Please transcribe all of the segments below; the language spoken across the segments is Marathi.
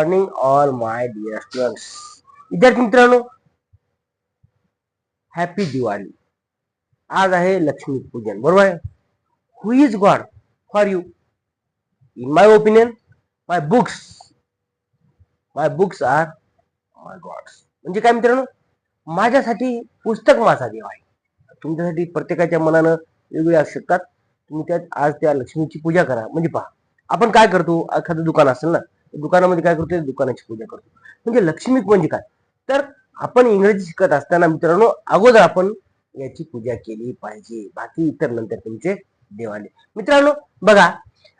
Morning all my dear students विद्यार्थी मित्रांनो हॅपी दिवाळी. आज आहे लक्ष्मी पूजन बरोबर आहे? Who is god for you in my opinion my books my books are my gods म्हणजे काय मित्रांनो? माझ्यासाठी पुस्तक माझा देव आहे. तुमच्यासाठी प्रत्येकाच्या मनानं वेगवेगळे असू शकतात. तुम्ही त्यात आज त्या लक्ष्मीची पूजा करा. म्हणजे पहा आपण काय करतो? एखादं दुकान असेल ना दुकानामध्ये काय करतो दुकानाची पूजा करतो म्हणजे लक्ष्मी म्हणजे काय? तर आपण इंग्रजी शिकत असताना मित्रांनो अगोदर आपण याची पूजा केली पाहिजे. बाकी इतर नंतर तुमचे देवाने मित्रांनो बघा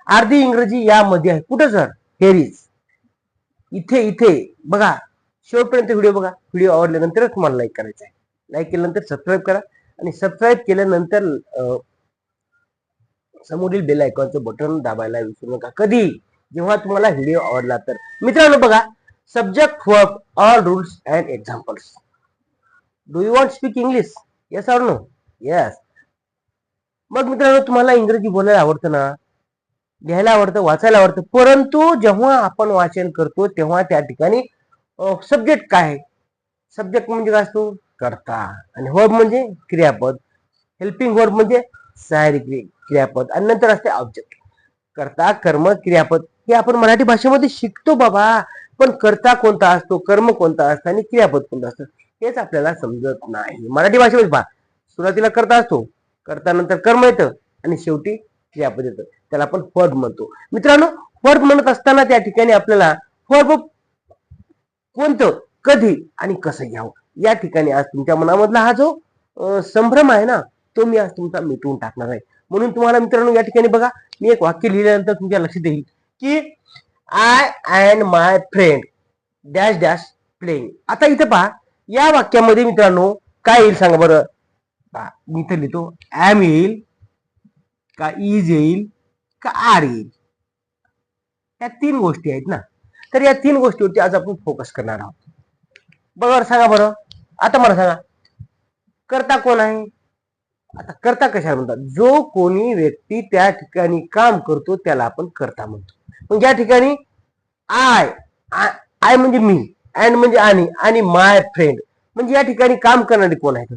अर्धी इंग्रजी यामध्ये आहे. कुठं सर? हेरीज. इथे इथे. बघा शेवटपर्यंत व्हिडिओ बघा. व्हिडिओ आवडल्यानंतरच तुम्हाला लाईक करायचा आहे. लाईक केल्यानंतर सबस्क्राईब करा. आणि सबस्क्राईब केल्यानंतर अं, समोरील बेल आयकॉनचं बटन दाबायला विसरू नका. कधी? जेव्हा तुम्हाला व्हिडिओ आवडला तर. मित्रांनो बघा subject work all rules and examples do you want speak English yes or no yes मग मित्रांनो तुम्हाला इंग्रजी बोलायला आवडतं ना? लिहायला आवडतं वाचायला आवडतं. परंतु जेव्हा आपण वाचन करतो तेव्हा त्या ठिकाणी सब्जेक्ट काय सब्जेक्ट म्हणजे काय असतो? करता. आणि वर्ब म्हणजे क्रियापद. हेल्पिंग वर्ब म्हणजे सहाय्य क्रियापद. आणि नंतर असते ऑब्जेक्ट कर्ता कर्म क्रियापद. हे आपण मराठी भाषेमध्ये शिकतो बाबा. पण करता कोणता असतो कर्म कोणता असतं आणि क्रियापद कोणतं असतं हेच आपल्याला समजत नाही. मराठी भाषेमध्ये पहा सुरुवातीला करता असतो कर्ता नंतर कर्म येतं आणि शेवटी क्रियापद येतं. त्याला आपण फर्ब म्हणतो. मित्रांनो फर्ब म्हणत असताना त्या ठिकाणी आपल्याला फर्ब कोणतं कधी आणि कसं घ्यावं या ठिकाणी आज तुमच्या मनामधला हा जो संभ्रम आहे ना तो मी आज तुमचा मिटवून टाकणार आहे. म्हणून तुम्हाला मित्रांनो या ठिकाणी बघा मी एक वाक्य लिहिल्यानंतर तुमच्या लक्षात येईल. की I and my friend dash dash playing आता इथं पहा या वाक्यामध्ये मित्रांनो काय येईल सांगा बरं? मी इथं लिहितो ऍम येईल का इज येईल का आर येईल. या तीन गोष्टी आहेत ना. तर या तीन गोष्टीवरती आज आपण फोकस करणार आहोत. बघा सांगा बरं. आता मला सांगा करता कोण आहे? आता करता कशाला म्हणतात? जो कोणी व्यक्ती त्या ठिकाणी काम करतो त्याला आपण करता म्हणतो. मग या ठिकाणी आय आय म्हणजे मी अँड म्हणजे आणि आणि माय फ्रेंड म्हणजे या ठिकाणी काम करणारे कोण आहेत?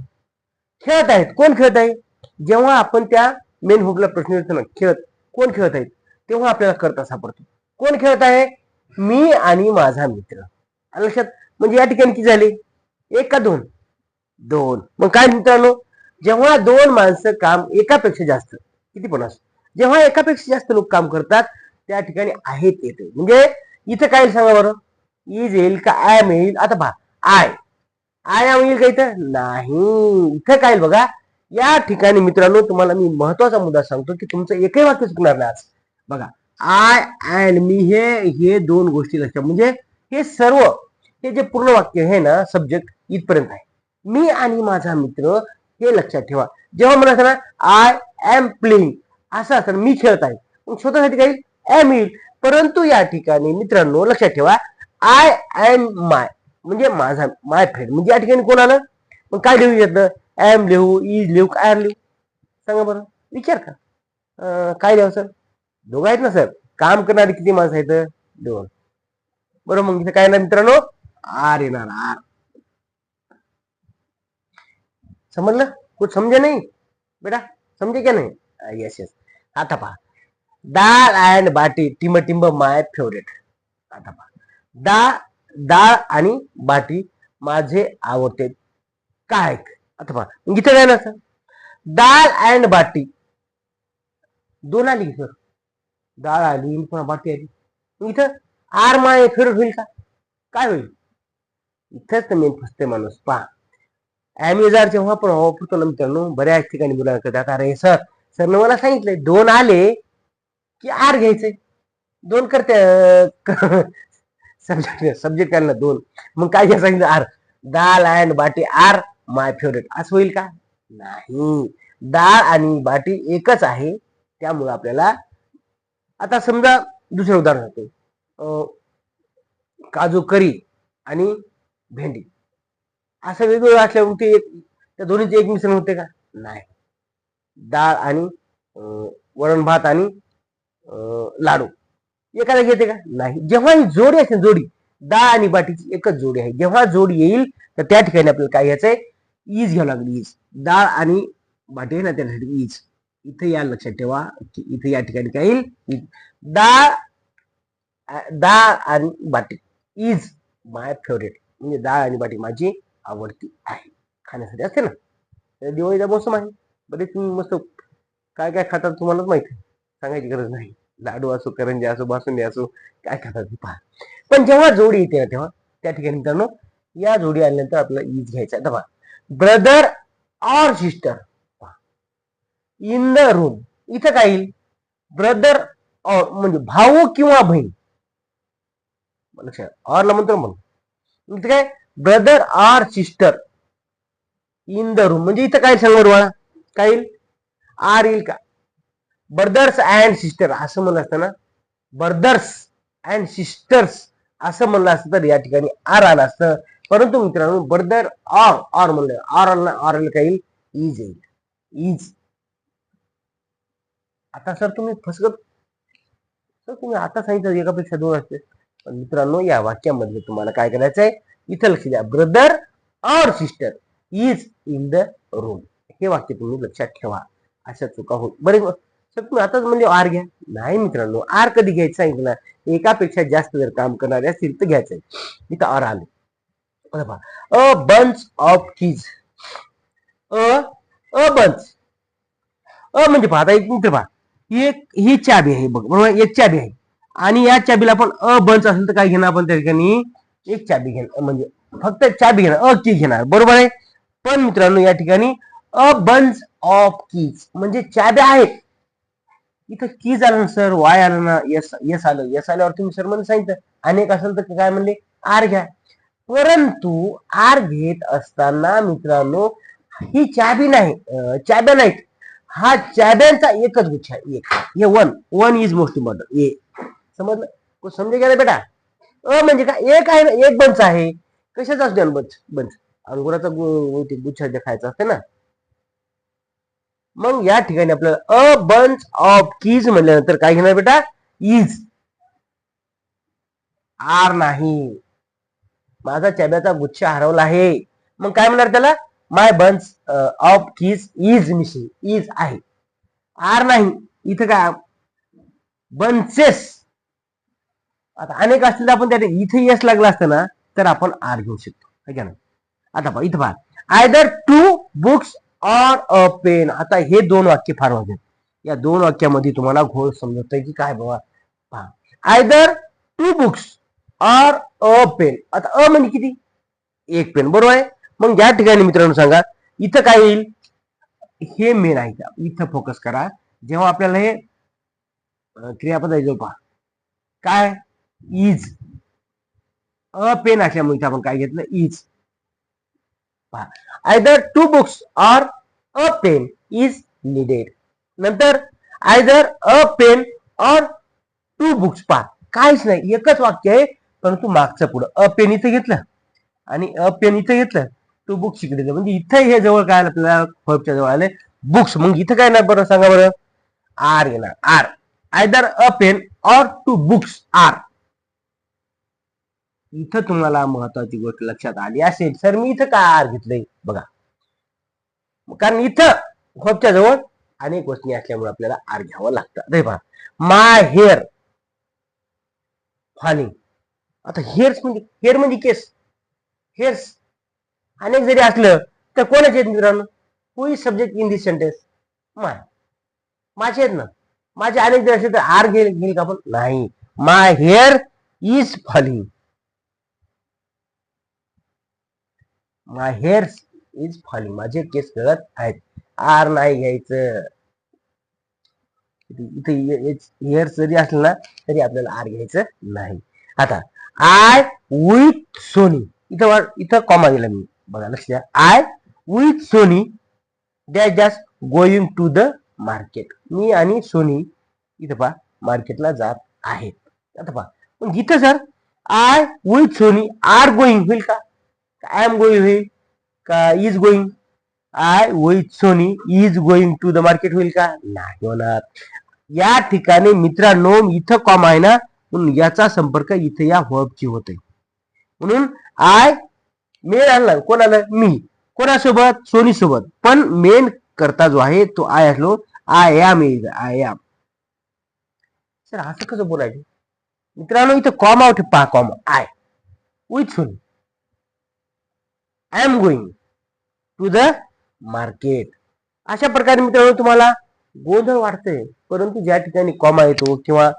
खेळत आहेत. कोण खेळत आहे? जेव्हा आपण त्या मेन हुकला प्रश्न विचारतो ना खेळत कोण खेळत आहेत? तेव्हा आपल्याला करता सापडतो कोण खेळत आहे? मी आणि माझा मित्र. लक्षात? म्हणजे या ठिकाणी किती झाले? एक का दोन? दोन. मग काय मित्रांनो? जेव्हा दोन माणसं काम एकापेक्षा जास्त किती पण असो जेव्हा एकापेक्षा जास्त लोक काम करतात त्या ठिकाणी आहेत येते म्हणजे इथं काय सांगा बरं? E इज येईल का ऍम येईल आता पहा आय आय आम येईल का इथं? नाही. इथं काय येईल बघा या ठिकाणी मित्रांनो तुम्हाला मी महत्त्वाचा मुद्दा सांगतो की तुमचं एकही वाक्य चुकणार नाही आज. बघा आय अँड मी हे हे दोन गोष्टी लक्षात. म्हणजे हे सर्व हे जे पूर्ण वाक्य आहे ना सब्जेक्ट इथपर्यंत आहे. मी आणि माझा मित्र हे लक्षात ठेवा. जेव्हा मला ना आय एम प्लेइंग असं असतं. मी खेळत आहे. मग स्वतःसाठी काही एम येईल परंतु या ठिकाणी मित्रांनो लक्षात ठेवा आय एम माय म्हणजे माझा माय फ्रेंड म्हणजे या ठिकाणी कोण आलं? मग काय लिहू येतं एम लिहू इज लिहू काय लिहू. सांगा बरं विचार का काय लिहावं सर? दोघं आहेत ना सर? काम करणारे किती माणसं आहेत? दोन. बरं मग इथं काय ना मित्रांनो? आर येणार आर. समजलं? कुठ समजे नाही? बेटा समजे का नाही? येस येस आता पहा. डाळ अँड बाटी टिंब टिंब माय फेवरेट आता पहा. डाळ डाळ आणि बाटी माझे आवडते. काय? आता पहा. मग इथं काय ना सर डाळ अँड बाटी. दोन आली सर डाळ आली पुन्हा बाटी आली. इथं आर माय फेवरेट होईल का? काय होईल? इथंच तर मेन फसते माणूस. पहा. ॲमेझॉन जेव्हा पण वापरतो ना मित्रांनो. बऱ्याच ठिकाणी मुलं करतात अरे सर सरनं मला सांगितलंय दोन आले की आर घ्यायचे. दोन करते सब्जेक्ट सब्जेक्ट ना दोन. मग काय घ्या सांगितलं? Are. Dal and baati. Are my favourite असं होईल का? नाही. डाळ आणि बाटी एकच आहे. त्यामुळे आपल्याला आता समजा दुसरं उदाहरण होते काजू करी आणि भेंडी. असं वेगवेगळं असल्यावर ते एक त्या दोन्हीचे एक मिश्रण होते का? नाही. डाळ आणि वरण भात आणि लाडू. एखादा घेते का? नाही. जेव्हा ही जोडी असेल जोडी. डाळ आणि बाटीची एकच जोडी आहे. जेव्हा जोडी येईल तर त्या ठिकाणी आपल्याला काय घ्यायचंय? ईज घ्यावं लागेल ईज. डाळ आणि बाटी आहे ना त्यासाठी ईज. इथे या लक्षात ठेवा की इथे या ठिकाणी काय येईल? ईज. डाळ डाळ आणि बाटी. Is my favourite. म्हणजे डाळ आणि बाटी माझी आवडती आहे. खाण्यासाठी असते ना. तर दिवाळीचा मोसम आहे. बरेच तुम्ही मस्त. काय काय खातात तुम्हालाच माहिती? आहे. सांगायची गरज नाही. लाडू असो करंजी असो बासुंदी असो काय खातात ते पहा. पण जेव्हा जोडी येते ना तेव्हा त्या ठिकाणी मित्रांनो या जोडी आल्यानंतर आपल्याला ईज घ्यायचा आहे. Brother or sister in the room इथं काय येईल? ब्रदर ऑर म्हणजे भाऊ किंवा बहीण. लक्षात ऑरला म्हणतो म्हणून इथं काय? Brother or sister in the room म्हणजे इथं काय सांग रुवाळा काय येईल? आर येईल का? ब्रदर्स अँड सिस्टर असं म्हणलं असतं ना? ब्रदर्स अँड सिस्टर्स असं म्हणलं असतं तर या ठिकाणी आर आलं असतं. परंतु मित्रांनो ब्रदर ऑर ऑर म्हणलं ऑर आलं ऑर आलं काही इज येईल इज आता सर तुम्ही फसगत. सर तुम्ही आता सांगितलं एकापेक्षा दोन असते. पण मित्रांनो या वाक्यामध्ये तुम्हाला काय करायचं आहे? इथं लक्ष द्या. Brother or sister is in the room हे वाक्य तुम्ही लक्षात ठेवा. अशा चुका होत बरे आताच म्हणजे आर घ्या. नाही मित्रांनो, आर कधी घ्यायचं सांगितलं ना एकापेक्षा जास्त जर काम करणारे असतील तर आर आले. A bunch of keys a a bunch a एक मित्र पहा. एक, ही चाबी आहे बघ एक चाबी आहे. आणि या चाबीला आपण अ बंच असेल तर एक चाबी घेणार. म्हणजे फक्त चाबी घेणार, अ की घेणार. बरोबर आहे? पण ठिकाणी अ बंच ऑफ़ कीज चाब्या आहेत. इथं की झालं ना सर वाय आलं ना? यस यस आलं. यस आल्यावर तुम्ही सर म्हणून सांगितलं अनेक असेल तर काय म्हणले? आर घ्या. परंतु आर घेत असताना मित्रांनो ही चाबी नाही अं, चाब्या नाहीत. हा चाब्यांचा एकच गुच्छ आहे. एक. हे one one is most important a समजलं? समजे गेलं बेटा? अ म्हणजे काय? एक आहे ना एक बंच आहे. कशाचा असतो बंच बंच. अंगुराचा गुच्छा ते गुच्छ जे खायचा असते ना? मग या ठिकाणी आपल्याला अ बंच ऑफ कीज म्हणल्यानंतर काय घेणार बेटा? इज आर नाही. माझा चब्याचा गुच्छ हरवला आहे. मग काय म्हणणार त्याला? My bunch of keys is missing is आहे. आर नाही. इथं काय? बंचेस आता अनेक असतील तर आपण त्या इथे येस लागला असतं ना तर आपण आर घेऊ शकतो. आता पहा इथं पहा. Either two books or a pen आता हे दोन वाक्य फार महत्त्वाचे या दोन वाक्यामध्ये तुम्हाला घोळ समजत की काय बाबा? पहा. Either two books or a pen आता अ म्हणजे किती? एक पेन बरोबर आहे? मग या ठिकाणी मित्रांनो सांगा इथं काय येईल? हे मेन आहे का? इथं फोकस करा. जेव्हा आपल्याला हे क्रियापद आहे जो पहा. काय? इज अ पेन असल्यामुळे इथं आपण काय घेतलं? इज पहा. Either two books are a pen is needed नंतर either a pen or two books पार काहीच नाही एकच वाक्य आहे परंतु मागचं पुढं. अ पेन इथं घेतलं. आणि अ पेन इथं घेतलं. टू बुक्स इकडे म्हणजे इथं हे जवळ काय आलं? आपल्याला फर्बच्या जवळ आले बुक्स मग इथं काय नाही बरं? सांगा बरं. आर येणार are either a pen or two books are इथं तुम्हाला महत्वाची गोष्ट लक्षात आली असेल. सर मी इथं काय आर घेतलंय? बघा. कारण इथं खोपच्या जवळ अनेक गोष्टी असल्यामुळे आपल्याला आर घ्यावं लागतं. पहा. माय हेअर फॉलिंग आता हेअर्स म्हणजे हेअर म्हणजे केस. हेअर्स अनेक जरी असलं तर कोणाचे आहेत मित्रांनो? Who is subject in this sentence my माझे आहेत ना? माझे अनेक जरी असले तर आर घेईल घेईल का आपण? नाही. My hair is falling my hairs is falling माझे केस गळत आहेत. आर नाही घ्यायचं. इथे हेअर जरी असलं ना तरी आपल्याला आर घ्यायचं नाही. आता आय विथ सोनी इथं इथं कॉमा गेला मी. बघा लक्ष द्या. I with Soni that just going to the market मी आणि सोनी इथं पहा मार्केटला जात आहेत. आता पहा. पण इथं sir I with Soni are going होईल का? आय एम गोईंग होईल. Is going I with Soni is going to the market होईल का? नाही होणार. या ठिकाणी मित्रांनो इथं कॉम आहे ना म्हणून याचा संपर्क इथे या हबची होते म्हणून आय मेन आलं कोण आलं मी. कोणासोबत? सोनी सोबत पण मेन करता जो आहे तो आय असलो I am is I am sir असं कसं बोलायचं? मित्रांनो इथं कॉम आउट पहा comma I with Soni I am going to the market अशा प्रकारे मित्रांनो तुम्हाला गोंधळ वाटतंय परंतु ज्या ठिकाणी कॉमा येतो किंवा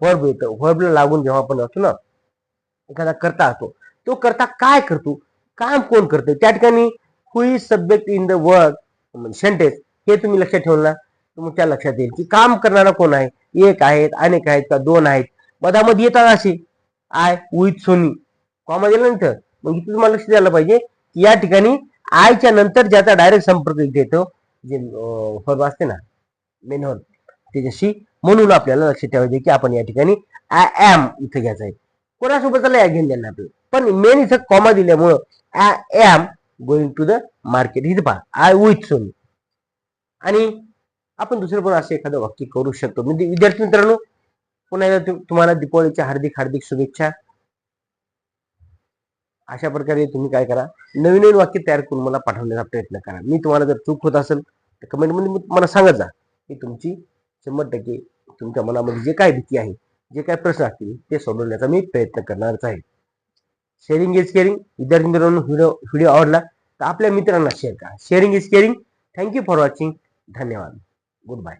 वर्ब येतो वर्बला लागून जेव्हा आपण असतो ना एखादा करता असतो तो करता काय करतो काम कोण करतो त्या ठिकाणी who is subject in the work sentence हे तुम्ही लक्षात ठेवलं ना तुमच्या लक्षात येईल की काम करणारा कोण आहे एक आहेत अनेक आहेत का दोन आहेत मधामध्ये येतात असे आय विथ सोनी कॉमा दिल्यानंतर मग इथे तुम्हाला लक्ष द्यायला पाहिजे या ठिकाणी आयच्या नंतर ज्याचा डायरेक्ट संपर्क इथे येतो जे वर्ब असते ना मेन हॉल त्याच्याशी म्हणून आपल्याला लक्षात ठेवायचे की आपण या ठिकाणी आय एम इथं घ्यायचं आहे. कोणासोबत चाललंय घेऊन द्यायला आपल्याला पण मेन इथं कॉमा दिल्यामुळं I am going to the market इथं पहा आय विथ सोनी आणि आपण दुसरं पण असं एखादं वाक्य करू शकतो. म्हणजे विद्यार्थी मित्रांनो पुन्हा एकदा तुम्हाला दीपावलीच्या हार्दिक हार्दिक शुभेच्छा. अशा प्रकारे तुम्ही काय करा. नवीन नवीन वाक्य तयार करून मला पाठवण्याचा प्रयत्न करा. मी तुम्हाला जर चूक होत असेल तर कमेंटमध्ये मला सांगत जा. की तुमची शंभर टक्के तुमच्या मनामध्ये जे काय भीती आहे जे काय प्रश्न असतील ते सोडवण्याचा मी प्रयत्न करणारच आहे. शेअरिंग इज केअरिंग विद्यार्थी मित्रांनो व्हिडिओ व्हिडिओ आवडला तर आपल्या मित्रांना शेअर करा. Sharing is caring thank you for watching धन्यवाद. Good bye